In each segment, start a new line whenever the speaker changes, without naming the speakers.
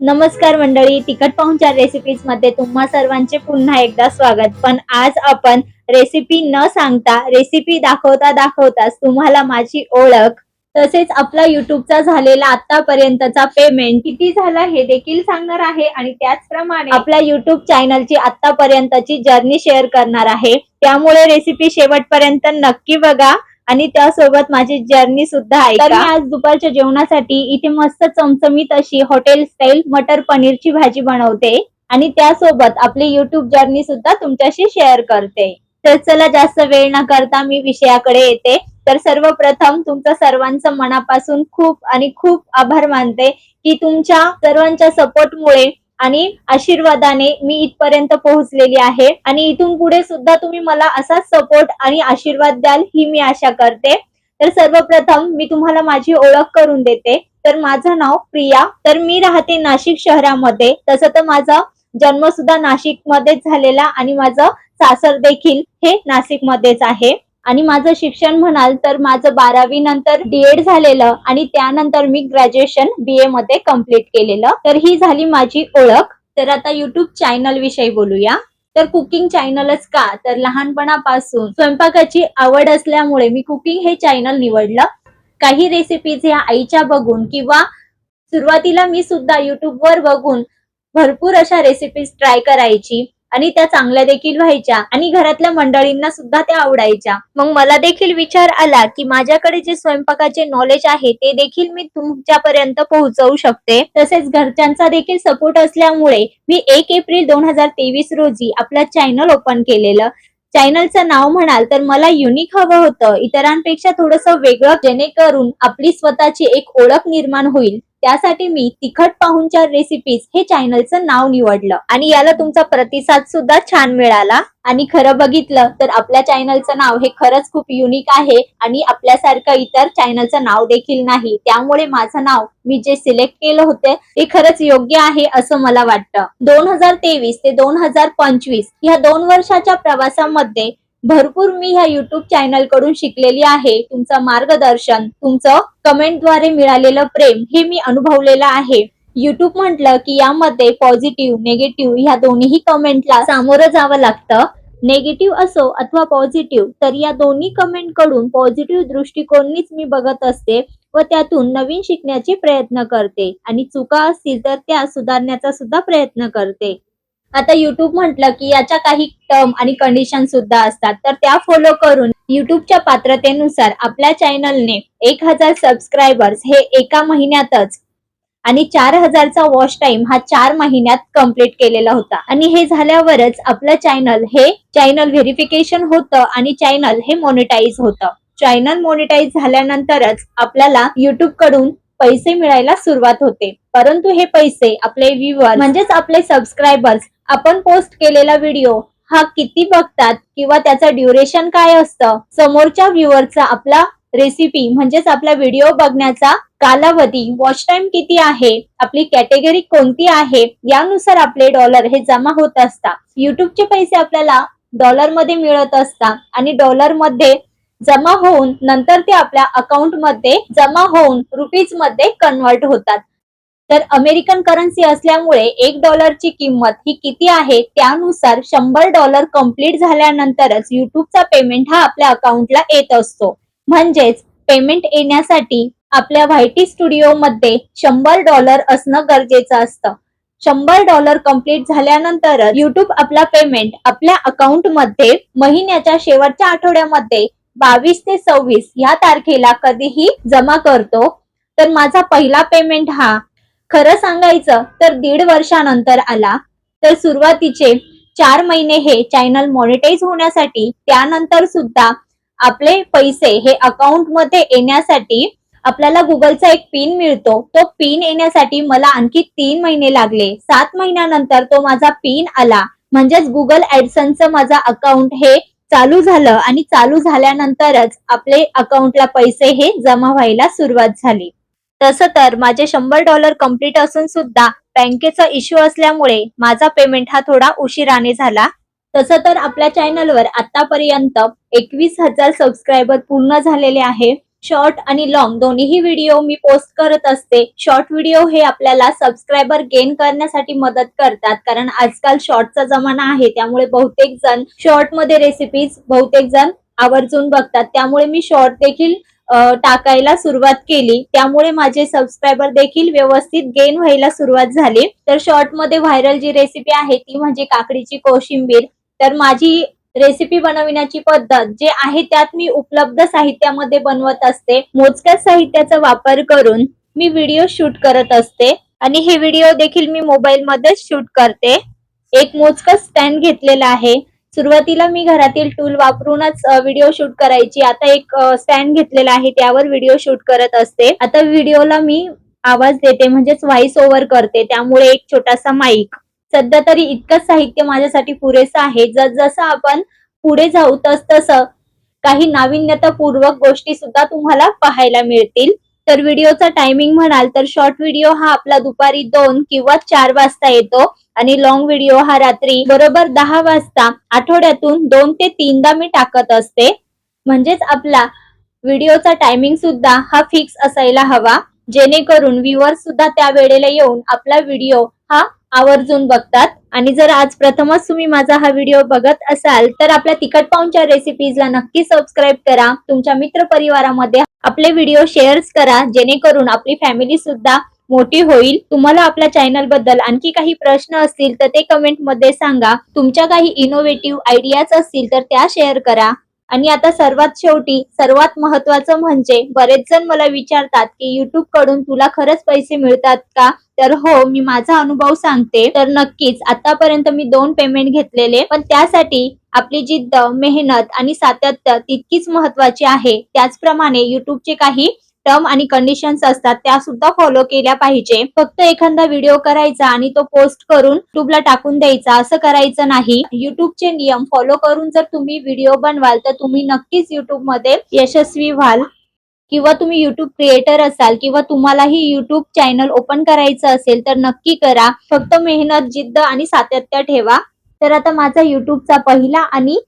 नमस्कार मंडळी तिखट पाहुणच्या रेसिपीजमध्ये तुम्हा सर्वांचे पुन्हा एकदा स्वागत. पण आज आपण रेसिपी न सांगता रेसिपी दाखवता दाखवताच तुम्हाला माझी ओळख तसेच आपला युट्यूबचा झालेला आतापर्यंतचा पेमेंट किती झाला हे देखील सांगणार आहे आणि त्याचप्रमाणे आपल्या युट्यूब चॅनलची आतापर्यंतची जर्नी शेअर करणार आहे. त्यामुळे रेसिपी शेवटपर्यंत नक्की बघा. आणि त्यासोबत माझी जर्नी सुद्धा ऐका तर मी आज दुपारच्या जेवणासाठी इथे मस्त चमचमीत अशी हॉटेल स्टाईल मटर पनीरची भाजी बनवते. आणि त्यासोबत आपली युट्यूब जर्नी सुद्धा तुमच्याशी शेअर करते. तर चला जास्त वेळ न करता मी विषयाकडे येते. तर सर्वप्रथम तुमचं सर्वांचं मनापासून खूप आणि खूप आभार मानते की तुमच्या सर्वांच्या सपोर्टमुळे आणि आशीर्वादाने मी इथपर्यंत पोहोचलेली आहे. आणि इथून पुढे सुद्धा तुम्ही मला असाच सपोर्ट आणि आशीर्वाद द्याल ही मी आशा करते. तर सर्वप्रथम मी तुम्हाला माझी ओळख करून देते. तर माझं नाव प्रिया. तर मी राहते नाशिक शहरामध्ये. तसं तर माझा जन्म सुद्धा नाशिक मध्येच झालेला आणि माझं सासर देखील हे नाशिक मध्येच आहे. आणि माझं शिक्षण म्हणाल तर माझं बारावी नंतर डीएड झालेलं आणि त्यानंतर मी ग्रॅज्युएशन बी ए मध्ये कंप्लीट केलेलं. तर ही झाली माझी ओळख. तर आता युट्यूब चॅनल विषयी बोलूया. तर कुकिंग चॅनलच का? तर लहानपणापासून स्वयंपाकाची आवड असल्यामुळे मी कुकिंग हे चॅनल निवडलं. काही रेसिपीज ह्या आईच्या बघून किंवा सुरुवातीला मी सुद्धा युट्यूबवर बघून भरपूर अशा रेसिपीज ट्राय करायची. आणि त्या चांगल्या देखील व्हायच्या. आणि घरातल्या मंडळींना सुद्धा त्या आवडायच्या. मग मला देखील विचार आला की माझ्याकडे जे स्वयंपाकाचे नॉलेज आहे ते देखील मी तुमच्यापर्यंत पोहोचवू शकते. तसेच घरच्यांचा देखील सपोर्ट असल्यामुळे मी एक एप्रिल दोन हजार तेवीस रोजी आपला चॅनल ओपन केलेलं. चॅनलचं नाव म्हणाल तर मला युनिक हवं होतं. इतरांपेक्षा थोडस वेगळं जेणेकरून आपली स्वतःची एक ओळख निर्माण होईल. त्यासाठी मी तिखट पाहुणचार रेसिपीज हे चॅनलचं नाव निवडलं. आणि याला तुमचा प्रतिसाद सुद्धा छान मिळाला. आणि खरं बघितलं तर आपल्या चॅनलचं नाव हे खरंच खूप युनिक आहे. आणि आपल्यासारखं इतर चॅनलचं नाव देखील नाही. त्यामुळे माझं नाव मी जे सिलेक्ट केलं होते ते खरंच योग्य आहे असं मला वाटतं. दोन हजार तेवीस ते दोन हजार पंचवीस ह्या दोन वर्षाच्या प्रवासामध्ये भरपूर मी ह्या युट्यूब चॅनलकडून शिकलेली आहे. तुमचं मार्गदर्शन तुमचं कमेंटद्वारे मिळालेलं प्रेम हे मी अनुभवलेलं आहे. युट्यूब म्हटलं की यामध्ये पॉझिटिव्ह निगेटिव्ह ह्या दोन्ही कमेंटला सामोरं जावं लागतं. नेगेटिव्ह असो अथवा पॉझिटिव्ह तर या दोन्ही कमेंटकडून पॉझिटिव्ह दृष्टिकोननीच मी बघत असते व त्यातून नवीन शिकण्याचे प्रयत्न करते. आणि चुका असतील तर त्या सुधारण्याचा सुद्धा प्रयत्न करते. आता युट्यूब म्हटलं की याच्या काही टर्म आणि कंडिशन सुद्धा असतात. तर त्या फॉलो करून युट्यूबच्या पात्रतेनुसार आपल्या चॅनलने एक हजार सबस्क्रायबर्स हे एका महिन्यातच आणि चार हजारचा वॉच टाइम हा चार महिन्यात कंप्लीट केलेला होता. आणि हे झाल्यावरच आपलं चॅनल हे चॅनल व्हेरिफिकेशन होतं आणि चॅनल हे मॉनिटाईज होतं. चॅनल मॉनिटाईज झाल्यानंतरच आपल्याला युट्यूबकडून पैसे मिळायला सुरुवात होते. परंतु हे पैसे आपले व्ह्युअर म्हणजेच आपले सबस्क्रायबर्स आपण पोस्ट केलेला व्हिडिओ हा किती बघतात किंवा त्याचं ड्युरेशन काय असतं? समोरच्या व्ह्युअरचा आपला रेसिपी म्हणजेच आपला व्हिडिओ बघण्याचा कालावधी वॉच टाइम किती आहे? आपली कॅटेगरी कोणती आहे? यानुसार आपले डॉलर हे जमा होत असतात. युट्यूबचे पैसे आपल्याला डॉलरमध्ये मिळत असतात आणि डॉलरमध्ये जमा होऊन नंतर ते आपल्या अकाउंटमध्ये जमा होऊन रुपीजमध्ये कन्वर्ट होतात. तर अमेरिकन करन्सी असल्यामुळे एक डॉलरची किंमत ही किती आहे? त्यानुसार शंभर डॉलर कंप्लीट झाल्यानंतरच युट्यूबचा पेमेंट हा आपल्या अकाउंटला येत असतो. म्हणजेच पेमेंट येण्यासाठी आपल्या व्हायटी स्टुडिओ मध्ये शंभर डॉलर असणं गरजेचं असतं. शंभर डॉलर कंप्लीट झाल्यानंतर युट्यूब आपला पेमेंट आपल्या अकाउंटमध्ये महिन्याच्या शेवटच्या आठवड्यामध्ये बावीस ते सव्वीस या तारखेला कधीही जमा करतो. तर माझा पहिला पेमेंट हा खरं सांगायचं तर दीड वर्षानंतर आला. तर सुरुवातीचे चार महिने हे चॅनल मॉनिटाईज होण्यासाठी त्यानंतर सुद्धा आपले पैसे हे अकाउंटमध्ये येण्यासाठी आपल्याला गुगलचा एक पिन मिळतो. तो पिन येण्यासाठी मला आणखी तीन महिने लागले. सात महिन्यानंतर तो माझा पिन आला. म्हणजेच गुगल ऍडसनचं माझा अकाउंट हे चालू झालं आणि चालू झाल्यानंतरच आपले अकाउंटला पैसे हे जमा व्हायला सुरुवात झाली. तसं तर माझे शंभर डॉलर कंप्लीट असून सुद्धा बँकेचा इश्यू असल्यामुळे माझा पेमेंट हा थोडा उशिराने झाला. तसं तर आपल्या चॅनलवर आतापर्यंत एकवीस हजार सबस्क्रायबर पूर्ण झालेले आहे. शॉर्ट आणि लॉंग दोन्हीही व्हिडिओ मी पोस्ट करत असते. शॉर्ट व्हिडिओ हे आपल्याला सबस्क्रायबर गेन करण्यासाठी मदत करतात. कारण आजकाल शॉर्टचा जमाना आहे त्यामुळे बहुतेक जण शॉर्टमध्ये रेसिपीज बहुतेक जण आवर्जून बघतात. त्यामुळे मी शॉर्ट देखील टाकायला सुरुवात केली. त्यामुळे माझे सबस्क्रायबर देखील व्यवस्थित गेन व्हायला सुरुवात झाली. तर शॉर्टमध्ये व्हायरल जी रेसिपी आहे ती म्हणजे काकडीची कोशिंबीर. तर माझी रेसिपी बनविण्याची पद्धत जे आहे त्यात मी उपलब्ध साहित्यामध्ये बनवत असते. मोजक्याच साहित्याचा वापर करून मी व्हिडिओ शूट करत असते. आणि हे व्हिडिओ देखील मी मोबाईल मध्येच शूट करते. एक मोजक स्टँड घेतलेला आहे. सुरुवातीला मी घरातील टूल वापरूनच व्हिडिओ शूट करायची. आता एक स्टँड घेतलेला आहे त्यावर व्हिडिओ शूट करत असते. आता व्हिडिओला मी आवाज देते म्हणजेच व्हॉइस ओव्हर करते. त्यामुळे एक छोटासा माईक सध्या तरी इतकंच साहित्य माझ्यासाठी पुरेसं आहे. जसजसं आपण पुढे जाऊ तस तसं काही नाविन्यतापूर्वक गोष्टी सुद्धा तुम्हाला पाहायला मिळतील. तर व्हिडिओचा टायमिंग म्हणाल तर शॉर्ट व्हिडिओ हा आपला दुपारी दोन किंवा चार वाजता येतो आणि लॉंग व्हिडिओ हा रात्री बरोबर दहा वाजता आठवड्यातून दोन ते तीनदा मी टाकत असते. म्हणजेच आपला व्हिडिओचा टायमिंग सुद्धा हा फिक्स असायला हवा. जेणेकरून व्ह्युअर सुद्धा त्या वेळेला येऊन आपला व्हिडिओ हा आवर्जून बघतात. आणि जर आज प्रथमच तुम्ही माझा हा व्हिडिओ बघत असाल तर आपल्या तिखट पाऊनच्या रेसिपीजला नक्की सबस्क्राईब करा. तुमच्या मित्र परिवारामध्ये आपले व्हिडिओ शेअर्स करा जेणेकरून आपली फॅमिली सुद्धा मोठी होईल. तुम्हाला आपल्या चॅनलबद्दल आणखी काही प्रश्न असतील तर ते कमेंटमध्ये सांगा. तुमच्या काही इनोव्हेटिव्ह आयडियाज असतील तर त्या शेअर करा. आणि आता सर्वात शेवटी सर्वात महत्वाचं म्हणजे बरेच जण मला विचारतात की युट्यूबकडून तुला खरंच पैसे मिळतात का? तर हो मी माझा अनुभव सांगते. तर नक्कीच आतापर्यंत मी दोन पेमेंट घेतलेले पण त्यासाठी आपली जिद्द मेहनत आणि सातत्य तितकीच महत्वाची आहे. त्याचप्रमाणे युट्यूबचे काही टर्म आणि कंडिशन्स असतात त्या सुद्धा फॉलो केल्या पाहिजे. फक्त एखादा व्हिडिओ करायचा आणि तो पोस्ट करून युट्यूबला टाकून द्यायचा असं करायचं नाही. युट्यूबचे नियम फॉलो करून जर तुम्ही व्हिडिओ बनवाल तर तुम्ही नक्कीच युट्यूबमध्ये यशस्वी व्हाल. किंवा तुम्ही युट्यूब क्रिएटर असाल किंवा तुम्हालाही युट्यूब चॅनल ओपन करायचं असेल तर नक्की करा. फक्त मेहनत जिद्द आणि सातत्य ठेवा. तर आता माझा युट्यूबचा पहिला आणि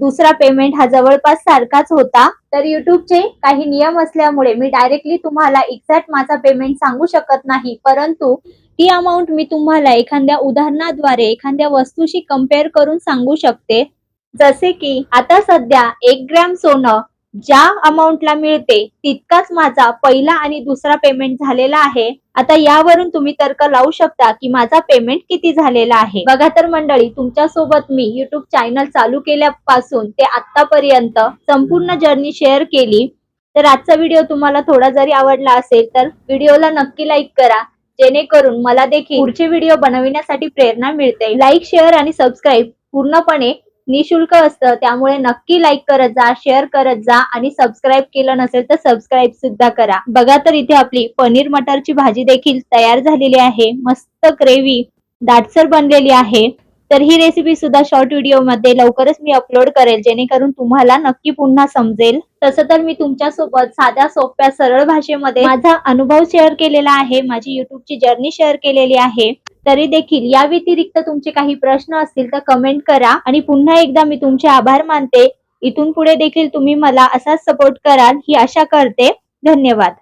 दुसरा पेमेंट हा जवळपास सारखाच होता. तर युट्यूबचे काही नियम असल्यामुळे मी डायरेक्टली तुम्हाला एक्झॅक्ट माझा पेमेंट सांगू शकत नाही. परंतु ती अमाऊंट मी तुम्हाला एखाद्या उदाहरणाद्वारे एखाद्या वस्तूशी कंपेअर करून सांगू शकते. जसे की आता सध्या एक ग्रॅम सोनं ज्या अमाऊंटला मिळते तितकाच माझा पहिला आणि दुसरा पेमेंट झालेला आहे. आता यावरून तुम्ही तर्क लावू शकता की माझा पेमेंट किती झालेला आहे. बघा तर मंडळी तुमच्यासोबत मी युट्यूब चॅनल चालू केल्यापासून ते आतापर्यंत संपूर्ण जर्नी शेअर केली. तर आजचा व्हिडिओ तुम्हाला थोडा जरी आवडला असेल तर व्हिडिओला नक्की लाईक करा. जेणेकरून मला देखील पुढचे व्हिडिओ बनविण्यासाठी प्रेरणा मिळते. लाईक शेअर आणि सबस्क्राईब पूर्णपणे निशुल्क असतं. त्यामुळे नक्की लाईक करत जा शेअर करत जा आणि सबस्क्राईब केलं नसेल तर सबस्क्राईब सुद्धा करा. बघा तर इथे आपली पनीर मटरची भाजी देखील तयार झालेली आहे. मस्त ग्रेव्ही दाटसर बनलेली आहे. तर ही रेसिपी सुद्धा शॉर्ट व्हिडिओमध्ये लवकरच मी अपलोड करेल. जेणेकरून तुम्हाला नक्की पुन्हा समजेल. तसं तर मी तुमच्यासोबत साध्या सोप्या सरळ भाषेमध्ये माझा अनुभव शेअर केलेला आहे. माझी युट्यूबची जर्नी शेअर केलेली आहे. तरी देखील या व्यतिरिक्त तुमचे काही प्रश्न असतील तर कमेंट करा. आणि पुन्हा एकदा मी तुमचे आभार मानते. इथून पुढे देखील तुम्ही मला असाच सपोर्ट कराल ही आशा करते. धन्यवाद.